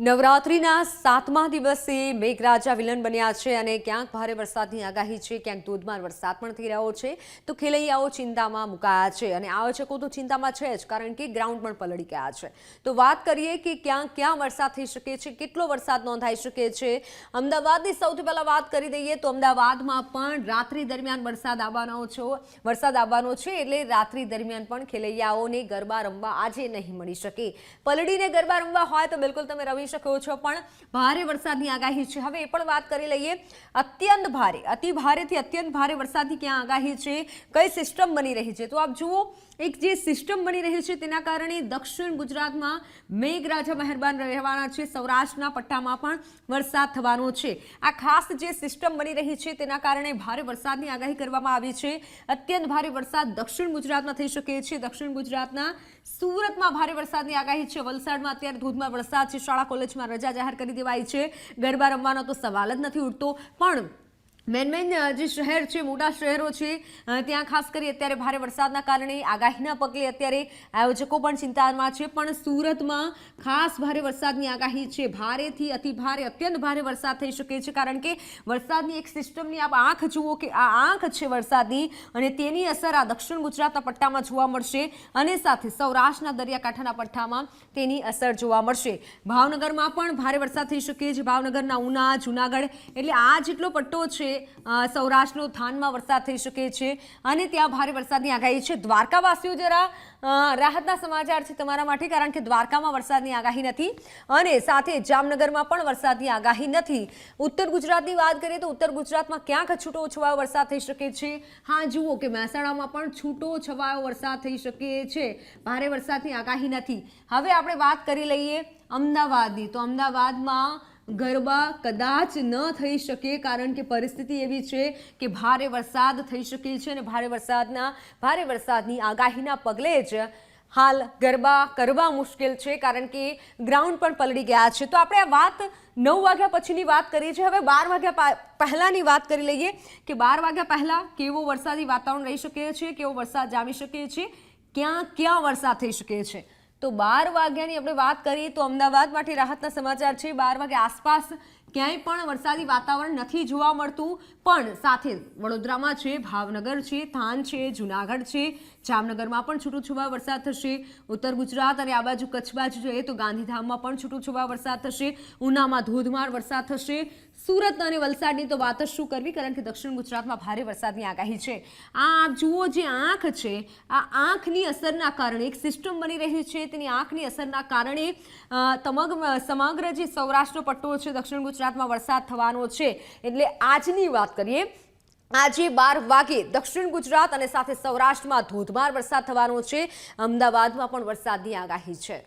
નવરાત્રિના સાતમા દિવસે મેઘરાજા વિલન બન્યા છે અને ક્યાંક ભારે વરસાદની આગાહી છે, ક્યાંક ધોધમાર વરસાદ પણ થઈ રહ્યો છે. તો ખેલૈયાઓ ચિંતામાં મુકાયા છે અને આયોજકો તો ચિંતામાં છે જ કારણ કે ગ્રાઉન્ડ પણ પલળી ગયા છે. તો વાત કરીએ કે ક્યાં ક્યાં વરસાદ થઈ શકે છે, કેટલો વરસાદ નોંધાઈ શકે છે? અમદાવાદની સૌથી પહેલાં વાત કરી દઈએ તો અમદાવાદમાં પણ રાત્રિ દરમિયાન વરસાદ આવવાનો છો, વરસાદ આવવાનો છે એટલે રાત્રિ દરમિયાન પણ ખેલૈયાઓને ગરબા રમવા આજે નહીં મળી શકે. પલળીને ગરબા રમવા હોય તો બિલકુલ તમે રમી શકો છો, પણ ભારે વરસાદની આગાહી છે. હવે એ પણ વાત કરી લઈએ, અત્યંત ભારે, અતિ ભારેથી અત્યંત ભારે વરસાદની ક્યાં આગાહી છે, કઈ સિસ્ટમ બની રહી છે? તો આપ જુઓ, એક જે સિસ્ટમ બની રહી છે તેના કારણે દક્ષિણ ગુજરાતમાં મેઘરાજા મહેરબાન રહેવાના છે, સૌરાષ્ટ્રના પટ્ટામાં પણ વરસાદ થવાનો છે. આ ખાસ જે સિસ્ટમ બની રહી છે તેના કારણે ભારે વરસાદની આગાહી કરવામાં આવી છે. અત્યંત ભારે વરસાદ દક્ષિણ ગુજરાતમાં થઈ શકે છે. દક્ષિણ ગુજરાતના સુરતમાં ભારે વરસાદની આગાહી છે. વલસાડમાં અત્યારે ધોધમાર વરસાદ છે. શાળા કોલેજમાં રજા જાહેર કરી દેવાઈ છે. ગરબા રમવાનો તો સવાલ જ નથી ઉઠતો પણ મેન મેન જે શહેર છે, મોટા શહેરો છે ત્યાં ખાસ કરી અત્યારે ભારે વરસાદના કારણે આગાહીના પગલે અત્યારે આયોજકો પણ ચિંતામાં છે, પણ સુરતમાં ખાસ ભારે વરસાદની આગાહી છે. ભારેથી અતિ ભારે, અત્યંત ભારે વરસાદ થઈ શકે છે, કારણ કે વરસાદની એક સિસ્ટમની આપ આંખ જુઓ કે આ આંખ છે વરસાદની, અને તેની અસર આ દક્ષિણ ગુજરાતના પટ્ટામાં જોવા મળશે, અને સાથે સૌરાષ્ટ્રના દરિયાકાંઠાના પટ્ટામાં તેની અસર જોવા મળશે. ભાવનગરમાં પણ ભારે વરસાદ થઈ શકે છે. ભાવનગરના ઉના, જુનાગઢ, એટલે આ જેટલો પટ્ટો છે સૌરાષ્ટ્રનો થાનમાં વરસાદ થઈ શકે છે અને ત્યાં ભારે વરસાદની આગાહી છે. દ્વારકાવાસીઓ જરા રાહતના સમાચાર છે તમારા માટે, કારણ કે દ્વારકામાં વરસાદની આગાહી નથી અને સાથે જામનગરમાં પણ વરસાદની આગાહી નથી. ઉત્તર ગુજરાતની વાત કરીએ તો ઉત્તર ગુજરાતમાં ક્યાંક છૂટો છવાયો વરસાદ થઈ શકે છે. હા, જુઓ કે મહેસાણામાં પણ છૂટો છવાયો વરસાદ થઈ શકે છે. ભારે વરસાદની આગાહી નથી. હવે આપણે વાત કરી લઈએ અમદાવાદની. તો અમદાવાદમાં ગરબા કદાચ ન થઈ શકે, કારણ કે પરિસ્થિતિ એવી છે કે ભારે વરસાદ થઈ શકે છે અને ભારે વરસાદના, ભારે વરસાદની આગાહીના પગલે જ હાલ ગરબા કરવા મુશ્કેલ છે, કારણ કે ગ્રાઉન્ડ પણ પલળી ગયા છે. તો આપણે આ વાત નવ વાગ્યા પછીની વાત કરીએ છીએ. હવે બાર વાગ્યા પહેલાંની વાત કરી લઈએ કે બાર વાગ્યા પહેલાં કેવો વરસાદી વાતાવરણ રહી શકે છે, કેવો વરસાદ જામી શકે છે ક્યાં ક્યાં વરસાદ થઈ શકે છે. તો બાર વાગ્યાની આપણે વાત કરીએ તો અમદાવાદ માટે રાહતના સમાચાર છે. બાર વાગ્યા આસપાસ ક્યાંય પણ વરસાદી વાતાવરણ નથી જોવા મળતું, પણ સાથે વડોદરામાં છે, ભાવનગર છે, થાન છે, જુનાગઢ છે, જામનગરમાં પણ છૂટોછવાયો વરસાદ થશે. ઉત્તર ગુજરાત અને આ બાજુ કચ્છ બાજુ જોઈએ તો ગાંધીધામમાં પણ છૂટોછવાયો વરસાદ થશે. ઉનામાં ધોધમાર વરસાદ થશે. સુરત અને વલસાડની તો વાત જ શું કરવી? કારણ કે દક્ષિણ ગુજરાતમાં ભારે વરસાદની આગાહી છે. આ આપ જુઓ જે આંખ છે, આ આંખની અસરના કારણે એક સિસ્ટમ બની રહી છે. તેની આંખની અસરના કારણે તમગ, સમગ્ર જે સૌરાષ્ટ્ર પટ્ટો છે, દક્ષિણ ગુજરાતમાં વરસાદ થવાનો છે એટલે આજની વાત કરીએ. આજે બાર વાગે દક્ષિણ ગુજરાત અને સાથે સૌરાષ્ટ્રમાં ધોધમાર વરસાદ થવાનો છે. અમદાવાદમાં પણ વરસાદની આગાહી છે.